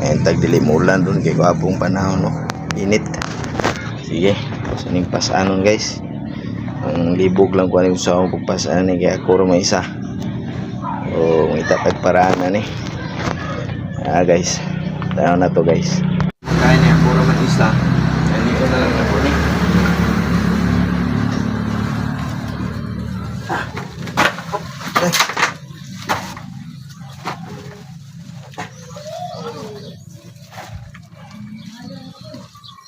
Ngayon tagdilim ulan doon kay gwapong panahon no. Init. Sige, saning pasanon guys. Ang libog lang ano sa akong pagpasaan ni kaya ako may isa. O may tapag paraan na ni. Ah guys, tayo na to guys. Kaya niya, puro man isa. Nandito na lang na po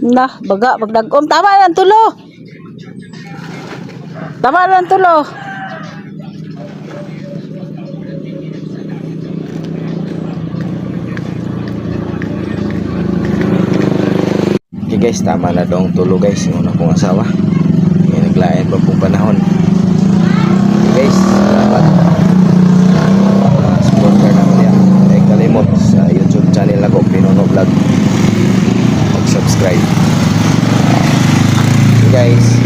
Nah, baga pagdagom tama lang tulo. Tama lang tulo. Okay guys, tama na daw ang tulo guys. Yung una kong asawa. Kaya naglayan pa pong panahon. subscribe. Guys.